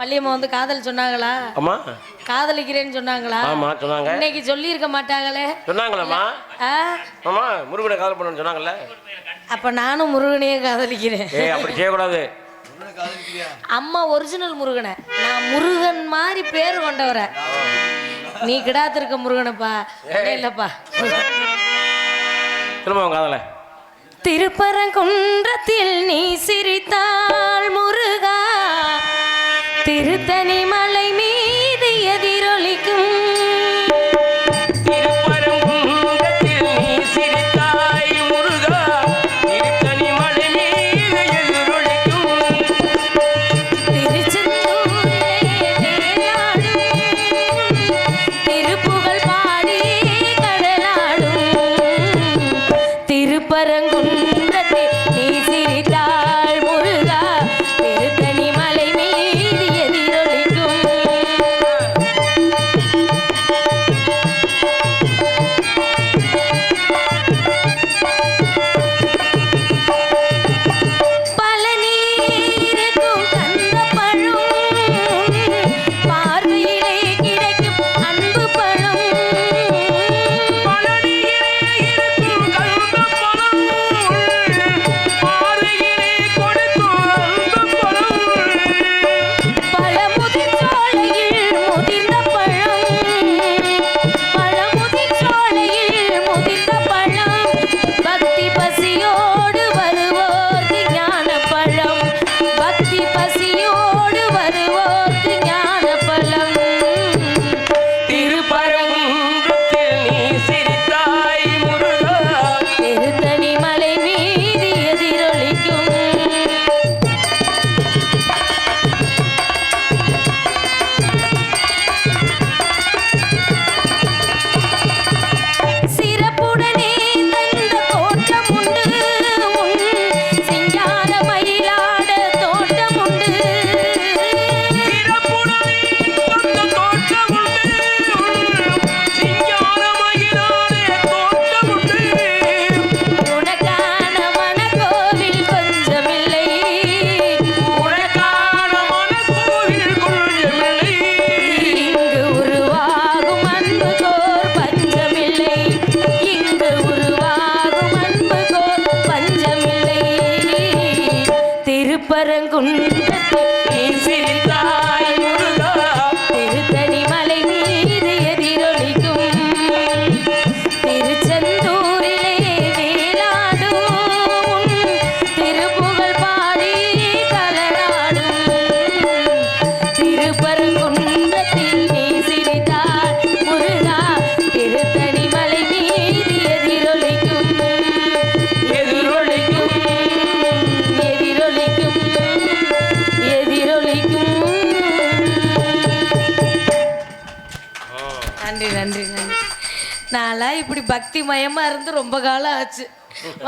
வள்ளியம்மா வந்து காதல் சொன்னாங்களா? அம்மா. காதலிக்கிறேன்னு சொன்னாங்களா? ஆமா சொன்னாங்க. இன்னைக்கு சொல்லியிருக்க மாட்டாங்களே? சொன்னாங்களம்மா. ஆ? ஆமா முருகனை காதல் பண்ணணும்னு சொன்னாங்கல்ல? அப்ப நானும் முருகனையே காதலிக்கிறேன். ஏய் அப்படி செய்யக்கூடாது. அம்மா ஒரிஜினல் முருகனை. நான் முருகன் மாதிரி பேர் கொண்டவரை. நீ கிடாத்திருக்க முருகனப்பா. இல்ல, இல்லப்பா. திரும்ப காதலை. திருப்பரங்குன்றத்தில் நீ சிரித்தாள் முருகா திருத்தணி மலை திருப்பரங்குன்றத்தில் நன்றி நன்றி நான்லாம் இப்படி பக்தி மயமா இருந்து ரொம்ப காலம் ஆச்சு.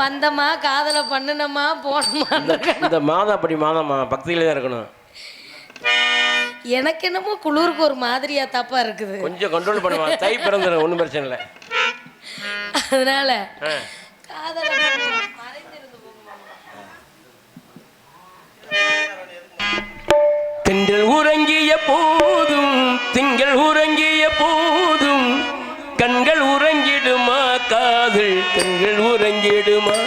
வந்தமா காதலை பண்ணுனமா போனமா இந்த மாதம் அப்படி மாதமா பக்தியில தான் இருக்கணும். எனக்கு என்னமோ குளிருக்கு ஒரு மாதிரியா தப்பா இருக்குது. கொஞ்சம் கண்ட்ரோல் பண்ணுமா? தை பிறந்துடும் ஒன்றும் பிரச்சனை இல்லை. அதனால. காதலை பண்ணுமா, மறைந்திருந்து போகுமா. உறங்கிய போதும் திங்கள் கண்கள் உறங்கிடுமா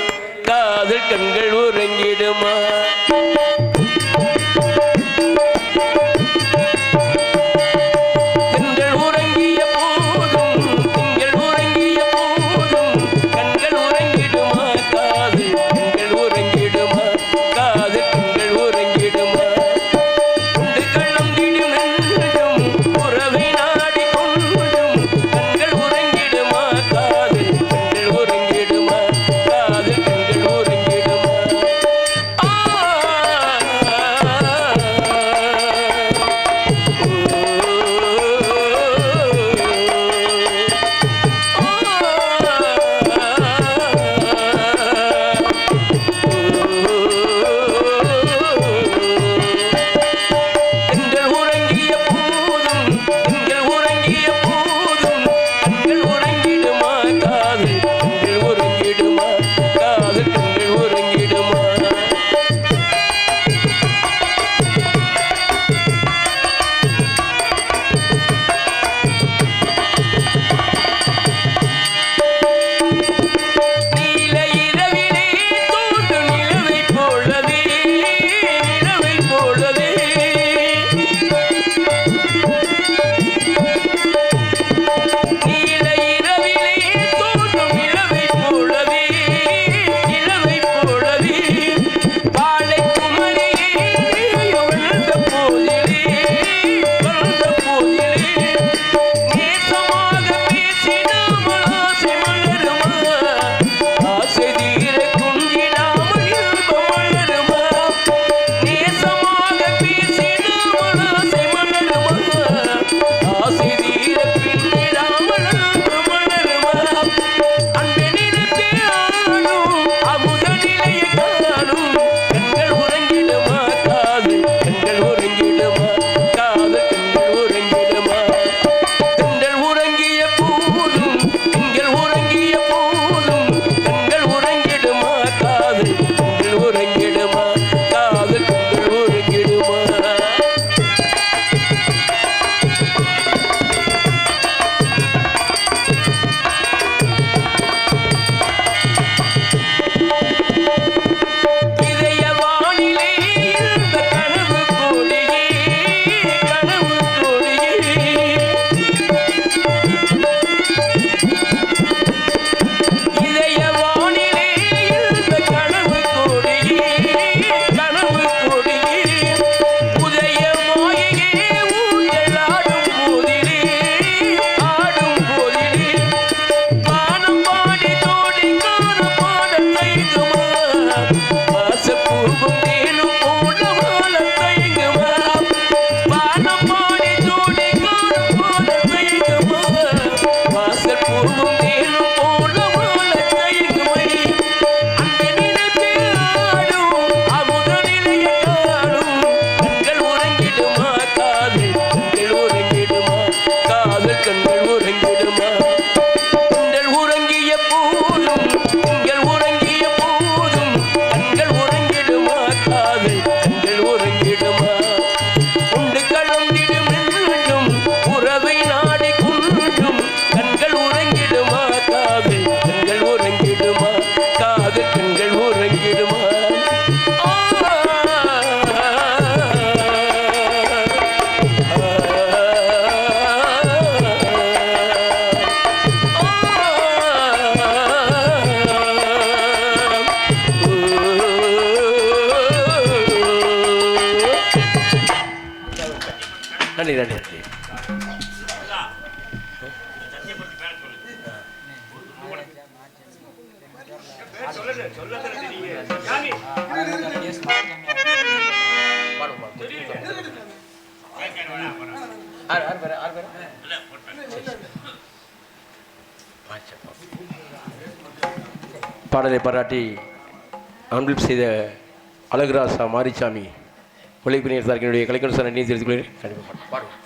காதல் கண்கள் உறங்கிடுமா நன்றி நன்றி நன்றி பாடலை பாராட்டி அன்பில் செய்த அழகுராசா மாரிசாமி உழைப்பு நேரத்தார்களுடைய கலைக்கணும் சார் நீதி தெரிவித்துக் கொள்கிறேன். கண்டிப்பாக